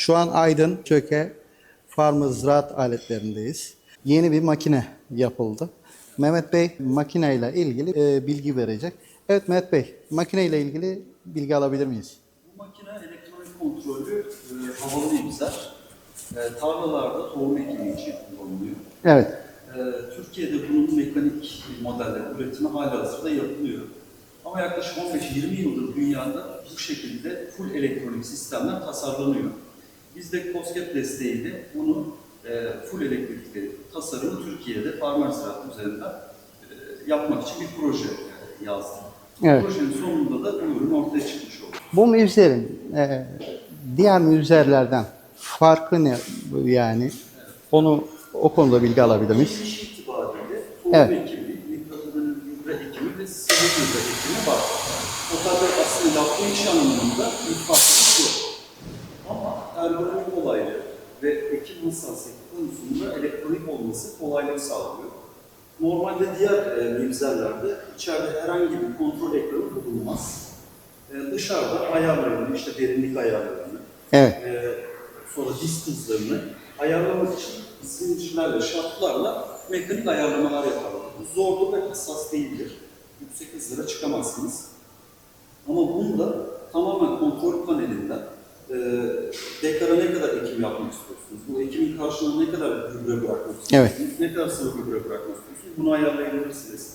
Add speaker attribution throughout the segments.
Speaker 1: Şu an Aydın Çöke Farmı Ziraat Aletlerindeyiz. Yeni bir makine yapıldı. Mehmet Bey makineyle ilgili e, bilgi verecek. Evet Mehmet Bey, makineyle ilgili bilgi alabilir miyiz?
Speaker 2: Bu makine elektronik kontrollü e, havalı imzer. E, tarlalarda tohum ekimi için kullanılıyor.
Speaker 1: Evet.
Speaker 2: E, Türkiye'de bunun mekanik modelleri üretimi hala hazırda yapılıyor. Ama yaklaşık 15-20 yıldır dünyada bu şekilde full elektronik sistemler tasarlanıyor. Biz de COSGAP desteğiyle bunu e, full elektrikli tasarımı Türkiye'de farmer ziraat üzerinden e, yapmak için bir proje e, yazdık.
Speaker 1: Evet.
Speaker 2: Projenin sonunda da bu ürün ortaya çıkmış oldu.
Speaker 1: Bu mivzerin e, diğer mivzerlerden farkı ne yani? Onu o konuda bilgi alabilir miyiz?
Speaker 2: İş itibariyle tohum
Speaker 1: Evet.
Speaker 2: ekimi, mikrotodanın gübre ekimi ve sıvı gübre ekimi var. Totalde aslında yaptığı iş anlamında bir farklılık yok. Ergonomik olayları ve ekim hassasiyeti konusunda elektronik olması kolaylık sağlıyor. Normalde diğer e, mevzerlerde içeride herhangi bir kontrol ekranı bulunmaz. E, dışarıda ayarlarını, işte derinlik ayarlarını,
Speaker 1: Evet.
Speaker 2: e, sonra disk hızlarını ayarlamak için zincirlerle, şartlarla mekanik ayarlamalar yaparlar. Zorlu ve hassas değildir. Yüksek hızlara çıkamazsınız. Ama bunda tamamen kontrol panelinden e, dekara ne kadar ekim yapmak istiyorsunuz? Bu ekimin karşılığında ne kadar gübre bırakmak
Speaker 1: Evet.
Speaker 2: istiyorsunuz? Ne kadar sıvı gübre bırakmak istiyorsunuz? Bunu ayarlayabilirsiniz.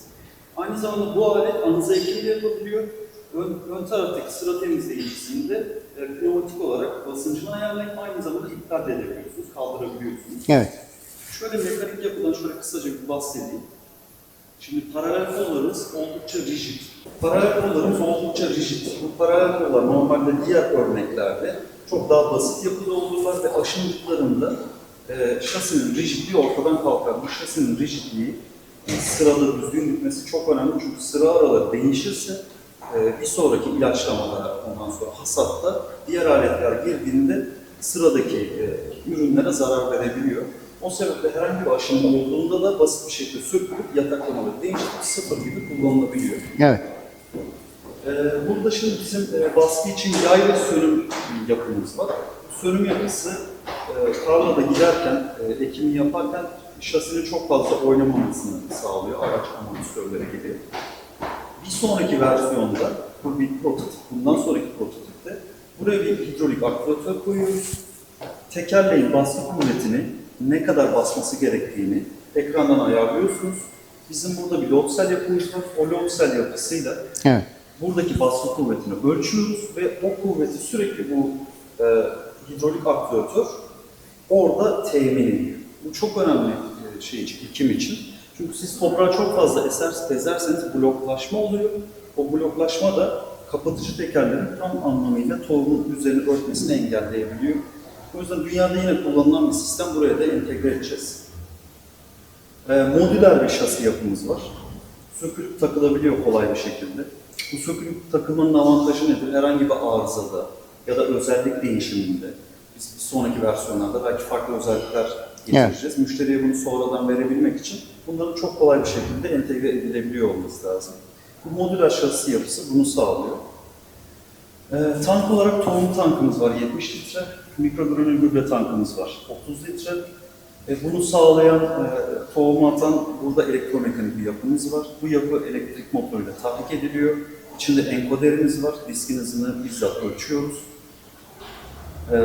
Speaker 2: Aynı zamanda bu alet anıza ekimi de yapabiliyor. Ön, ön taraftaki sıra temizleyicisinde e, pneumatik olarak basıncını ayarlayıp aynı zamanda iptal de edebiliyorsunuz, kaldırabiliyorsunuz.
Speaker 1: Evet.
Speaker 2: Şöyle mekanik yapıdan şöyle kısaca bir bahsedeyim. Şimdi paralel kollarımız oldukça rigid. Paralel kollarımız oldukça rigid. Bu paralel kollar normalde diğer örneklerde çok daha basit yapıda olurlar ve aşındıklarında e, şasinin rigidliği ortadan kalkar. Bu şasinin rigidliği e, sırada düzgün gitmesi çok önemli çünkü sıra araları değişirse e, bir sonraki ilaçlamalara ondan sonra hasatta diğer aletler girdiğinde sıradaki e, ürünlere zarar verebiliyor. O sebeple herhangi bir aşınma olduğunda da basit bir şekilde sökülüp yataklamaları değiştirip sıfır gibi kullanılabiliyor.
Speaker 1: Evet.
Speaker 2: Ee, burada şimdi bizim e, baskı için yay ve sönüm yapımız var. Sönüm yapısı e, tarlada giderken, e, ekimi yaparken şasinin çok fazla oynamamasını sağlıyor araç amortisörleri gibi. Bir sonraki versiyonda, bu bir prototip, bundan sonraki prototipte buraya bir hidrolik aktivatör koyuyoruz. Tekerleğin baskı kuvvetini ne kadar basması gerektiğini ekrandan ayarlıyorsunuz. Bizim burada bir load cell yapımız var. O load cell yapısıyla
Speaker 1: Evet.
Speaker 2: buradaki baskı kuvvetini ölçüyoruz ve o kuvveti sürekli bu e, hidrolik aktivatör orada temin ediyor. Bu çok önemli e, şey için, ekim için. Çünkü siz toprağı çok fazla eser, ezerseniz bloklaşma oluyor. O bloklaşma da kapatıcı tekerlerin tam anlamıyla tohumun üzerini örtmesini engelleyebiliyor. O yüzden dünyada yine kullanılan bir sistem buraya da entegre edeceğiz. E, modüler bir şasi yapımız var. Sökülüp takılabiliyor kolay bir şekilde. Bu sökülüp takılmanın avantajı nedir? Herhangi bir arızada ya da özellik değişiminde biz sonraki versiyonlarda belki farklı özellikler getireceğiz. Müşteriye bunu sonradan verebilmek için bunların çok kolay bir şekilde entegre edilebiliyor olması lazım. Bu modüler şasi yapısı bunu sağlıyor. Ee, tank olarak tohum tankımız var 70 litre, mikrogranül gübre tankımız var 30 litre. E, bunu sağlayan, e, tohumu atan burada elektromekanik bir yapımız var. Bu yapı elektrik motoruyla tahrik ediliyor. İçinde enkoderimiz var, diskin hızını bizzat ölçüyoruz. E,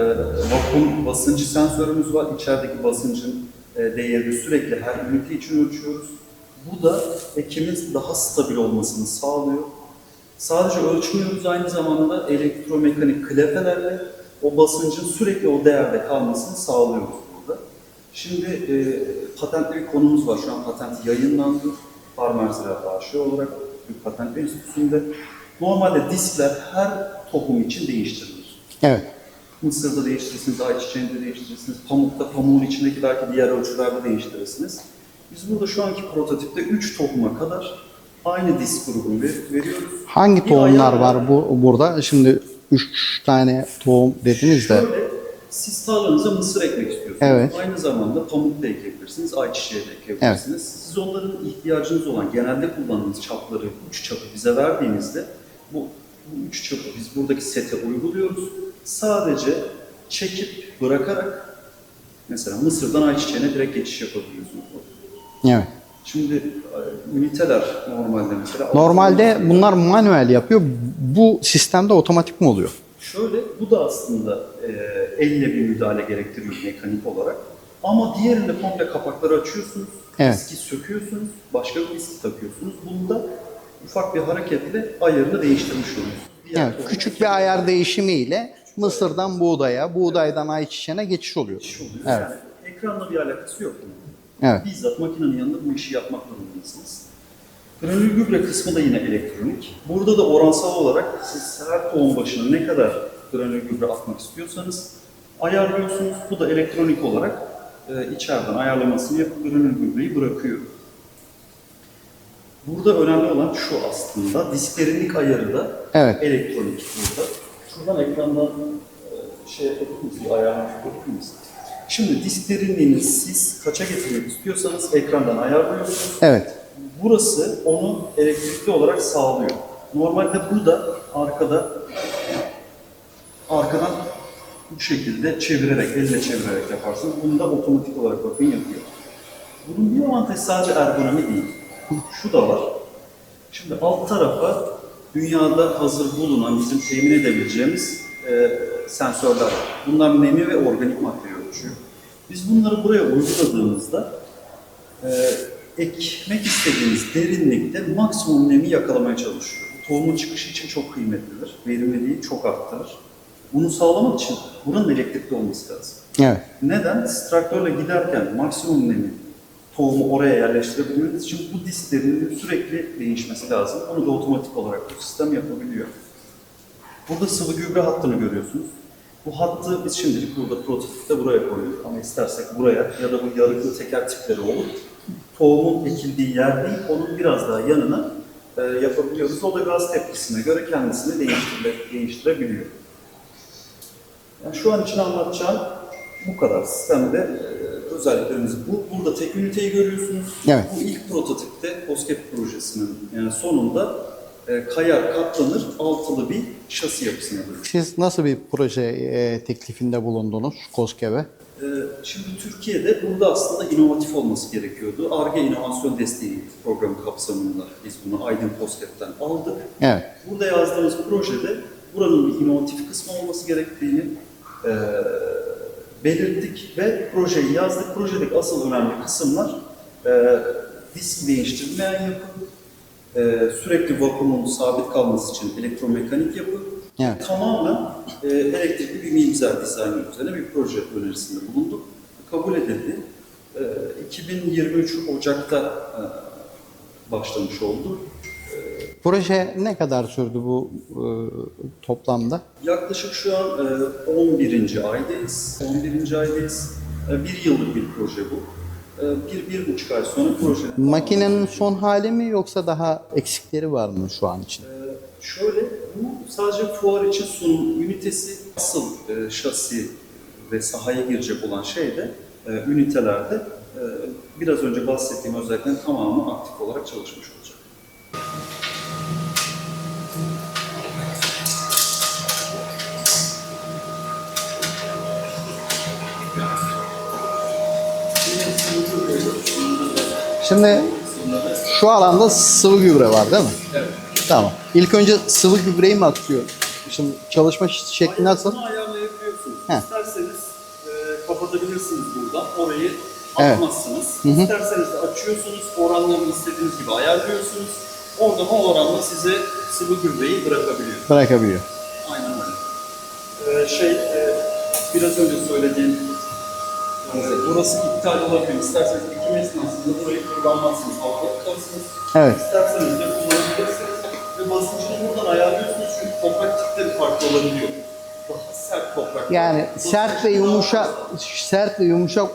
Speaker 2: vakum basıncı sensörümüz var. İçerideki basıncın e, değerini sürekli her ünite için ölçüyoruz. Bu da ekimin daha stabil olmasını sağlıyor. Sadece ölçmüyoruz aynı zamanda elektromekanik klepelerle o basıncın sürekli o değerde kalmasını sağlıyoruz burada. Şimdi e, patentli bir konumuz var. Şu an patent yayınlandı. Farmer Ziraat AŞ olarak Büyük Patent Enstitüsü'nde. Normalde diskler her tohum için değiştirilir.
Speaker 1: Evet.
Speaker 2: Mısırda değiştirirsiniz, ayçiçeğinde değiştirirsiniz, pamukta, pamuğun içindeki belki diğer ölçülerde değiştirirsiniz. Biz burada şu anki prototipte 3 tohuma kadar aynı disk grubunu ver- veriyoruz.
Speaker 1: Hangi
Speaker 2: Bir
Speaker 1: tohumlar var bu burada? Şimdi 3 tane tohum dediniz de.
Speaker 2: Şöyle, siz tarlanıza mısır ekmek istiyorsunuz.
Speaker 1: Evet.
Speaker 2: Aynı zamanda pamuk da ekebilirsiniz, ayçiçeği de ekebilirsiniz. Siz onların ihtiyacınız olan, genelde kullandığınız çapları, üç çapı bize verdiğinizde bu, bu üç çapı biz buradaki sete uyguluyoruz. Sadece çekip bırakarak mesela Mısır'dan ayçiçeğine direkt geçiş yapabiliyorsunuz.
Speaker 1: Evet.
Speaker 2: Şimdi e, üniteler normalde mesela
Speaker 1: Normalde bunlar manuel yapıyor. Bu sistemde otomatik mi oluyor?
Speaker 2: Şöyle, bu da aslında e, elle bir müdahale gerektiriyor mekanik olarak. Ama diğerinde komple kapakları açıyorsunuz,
Speaker 1: Evet.
Speaker 2: diski söküyorsunuz, başka bir diski takıyorsunuz. Bunda ufak bir hareketle ayarını değiştirmiş oluyorsunuz. Diğer
Speaker 1: Evet. Küçük bir ayar değişimiyle Mısır'dan buğdaya, buğdaydan ayçiçeğine geçiş oluyor.
Speaker 2: geçiş oluyor.
Speaker 1: Evet.
Speaker 2: Yani ekranla bir alakası yok bunun.
Speaker 1: Evet.
Speaker 2: Bizzat makinenin yanında bu işi yapmak durumundasınız. Granül gübre kısmı da yine elektronik. Burada da oransal olarak siz her tohum başına ne kadar granül gübre atmak istiyorsanız ayarlıyorsunuz. Bu da elektronik olarak e, içeriden ayarlamasını yapıp granül gübreyi bırakıyor. Burada önemli olan şu aslında, disklerinlik ayarı da
Speaker 1: Evet.
Speaker 2: elektronik burada. Şuradan ekrandan e, şey yapabilir miyiz, ayarlamış yapabilir miyiz? Şimdi disk siz kaça getirmek istiyorsanız ekrandan ayarlıyorsunuz.
Speaker 1: Evet.
Speaker 2: Burası onu elektrikli olarak sağlıyor. Normalde burada arkada arkadan bu şekilde çevirerek, elle çevirerek yaparsınız. Bunu da otomatik olarak bakın yapıyor. Bunun bir avantajı sadece ergonomi değil. Şu da var. Şimdi alt tarafa dünyada hazır bulunan bizim temin edebileceğimiz e, sensörler var. Bunlar nemi ve organik maddeyi ölçüyor. Biz bunları buraya uyguladığımızda e, ekmek istediğiniz derinlikte maksimum nemi yakalamaya çalışıyor. Tohumun çıkışı için çok kıymetlidir. Verimliliği çok arttırır. Bunu sağlamak için buranın elektrikli olması lazım.
Speaker 1: Evet.
Speaker 2: Neden? Traktörle giderken maksimum nemi tohumu oraya yerleştirebilmeniz için bu disklerin sürekli değişmesi lazım. Onu da otomatik olarak bu sistem yapabiliyor. Burada sıvı gübre hattını görüyorsunuz. Bu hattı biz şimdilik burada prototipte buraya koyduk ama istersek buraya ya da bu yarıklı teker tipleri olur. Tohumun ekildiği yer değil, onun biraz daha yanına e, yapabiliyoruz. O da gaz tepkisine göre kendisini değiştire, değiştirebiliyor. Yani şu an için anlatacağım bu kadar. Sistemde e, özelliklerimiz bu. Burada tek üniteyi görüyorsunuz.
Speaker 1: Evet.
Speaker 2: Bu ilk prototipte COSGAP projesinin yani sonunda e, kayar, katlanır, altılı bir şasi yapısına dönüşüyor.
Speaker 1: Siz nasıl bir proje e, teklifinde bulundunuz KOSGEB'e?
Speaker 2: Ee, Şimdi Türkiye'de burada aslında inovatif olması gerekiyordu. ARGE İnovasyon Desteği programı kapsamında biz bunu Aydın COSGAP'ten aldık.
Speaker 1: Evet.
Speaker 2: Burada yazdığımız projede buranın bir inovatif kısmı olması gerektiğini e, belirttik ve projeyi yazdık. Projedeki asıl önemli kısımlar e, disk değiştirmeyen yapı, e, sürekli vakumun sabit kalması için elektromekanik yapı,
Speaker 1: Evet.
Speaker 2: tamamen e, elektrikli bir mimzer dizaynı üzerine bir proje önerisinde bulunduk. Kabul edildi. E, 2023 Ocak'ta e, başlamış oldu.
Speaker 1: Proje ne kadar sürdü bu e, toplamda?
Speaker 2: Yaklaşık şu an e, 11. aydayız. 11. aydayız. E, Bir yıllık bir proje bu. E, Bir, bir buçuk ay sonra proje.
Speaker 1: Makinenin son hali mi yoksa daha eksikleri var mı şu an için?
Speaker 2: E, Şöyle, bu sadece fuar için sunum ünitesi. Asıl e, şasi ve sahaya girecek olan şey de e, ünitelerde e, biraz önce bahsettiğim özelliklerin tamamı aktif olarak çalışmış olacak.
Speaker 1: Şimdi şu alanda sıvı gübre var değil mi?
Speaker 2: Evet.
Speaker 1: Tamam. İlk önce sıvı gübreyi mi atıyor? Şimdi çalışma şekli nasıl?
Speaker 2: Ayarını ayarlayabiliyorsunuz.
Speaker 1: He.
Speaker 2: İsterseniz e, kapatabilirsiniz buradan. Orayı
Speaker 1: Evet.
Speaker 2: atmazsınız. İsterseniz de açıyorsunuz. Oranlarını istediğiniz gibi ayarlıyorsunuz. Oradan o oranla size sıvı gübreyi bırakabiliyor.
Speaker 1: Bırakabiliyor.
Speaker 2: Aynen öyle. Ee, şey, e, biraz önce söylediğim e, burası iptal olabilir. İsterseniz ekim esnasında burayı kullanmazsınız. Havada tutarsınız.
Speaker 1: Evet.
Speaker 2: İsterseniz de kullanabilirsiniz. Ve basıncını buradan ayarlıyorsunuz çünkü toprak tipleri farklı olabiliyor. Daha sert toprak.
Speaker 1: Yani sert ve yumuşak sert ve yumuşak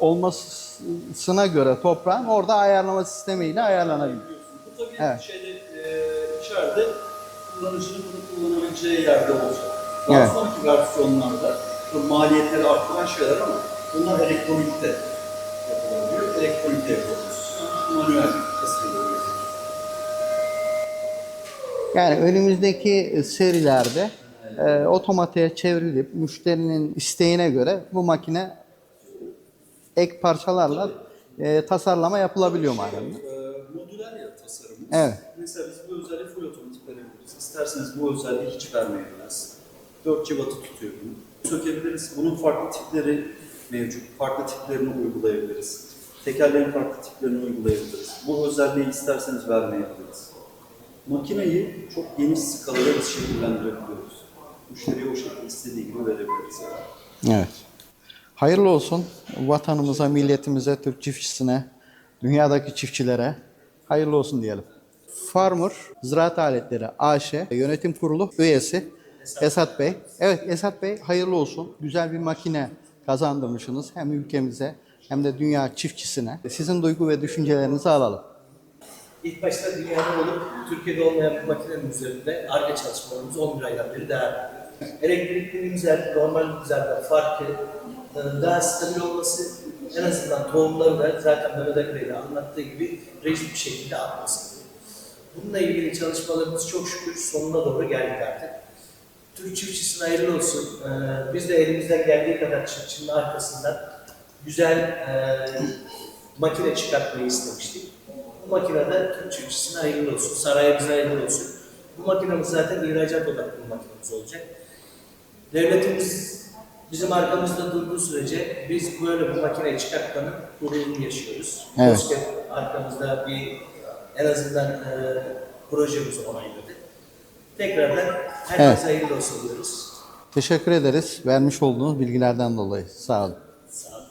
Speaker 1: olmasına göre toprağın orada ayarlama sistemiyle ayarlanabiliyor.
Speaker 2: Bu tabii
Speaker 1: Evet.
Speaker 2: şeyde, e, içeride kullanıcının bunu kullanabileceği yerde olacak. Daha
Speaker 1: Evet.
Speaker 2: sonraki versiyonlarda maliyetleri arttıran şeyler ama bunlar elektronikte yapılabiliyor. Elektronikte yapıyoruz. Manuel kısmıyla oluyor.
Speaker 1: Yani önümüzdeki serilerde e, otomatiğe çevrilip müşterinin isteğine göre bu makine ek parçalarla e, tasarlama yapılabiliyor mahallemde.
Speaker 2: Ee, modüler ya tasarımımız.
Speaker 1: Evet.
Speaker 2: Mesela biz bu özelliği full otomatik verebiliriz. İsterseniz bu özelliği hiç vermeyebiliriz. 4 civatı tutuyor bunu. Sökebiliriz. Bunun farklı tipleri mevcut. Farklı tiplerini uygulayabiliriz. Tekerleğin farklı tiplerini uygulayabiliriz. Bu özelliği isterseniz vermeyebiliriz. Makineyi çok geniş skalada biz şekillendirebiliyoruz. Müşteriye o şekilde istediği gibi verebiliriz.
Speaker 1: Evet. Hayırlı olsun vatanımıza, milletimize, Türk çiftçisine, dünyadaki çiftçilere hayırlı olsun diyelim. Farmer Ziraat Aletleri AŞ Yönetim Kurulu üyesi Esat Bey. Evet Esat Bey hayırlı olsun. Güzel bir makine kazandırmışsınız hem ülkemize hem de dünya çiftçisine. Sizin duygu ve düşüncelerinizi alalım.
Speaker 3: İlk başta dünyada olup Türkiye'de olmayan bir makinenin üzerinde ARGE çalışmalarımız 11 aydan beri devam ediyor. Elektrikli mizler, normal mizlerden farkı, e, daha stabil olması, en azından tohumları da zaten Mehmet Ali Bey'le anlattığı gibi reji bir şekilde atması. Bununla ilgili çalışmalarımız çok şükür sonuna doğru geldik artık. Türk çiftçisine hayırlı olsun. Ee, biz de elimizden geldiği kadar çiftçinin arkasından güzel e, makine çıkartmayı istemiştik. Bu makinede Türk çiftçisine hayırlı olsun, sarayımıza hayırlı olsun. Bu makinemiz zaten ihracat odaklı bir makinemiz olacak. Devletimiz bizim arkamızda durduğu sürece biz böyle bu makineyi çıkartmanın gururunu yaşıyoruz.
Speaker 1: Evet.
Speaker 3: Bosket arkamızda bir en azından e, projemizi onayladı. Tekrardan herkese
Speaker 1: Evet.
Speaker 3: hayırlı olsun diyoruz.
Speaker 1: Teşekkür ederiz vermiş olduğunuz bilgilerden dolayı. Sağ olun.
Speaker 3: Sağ olun.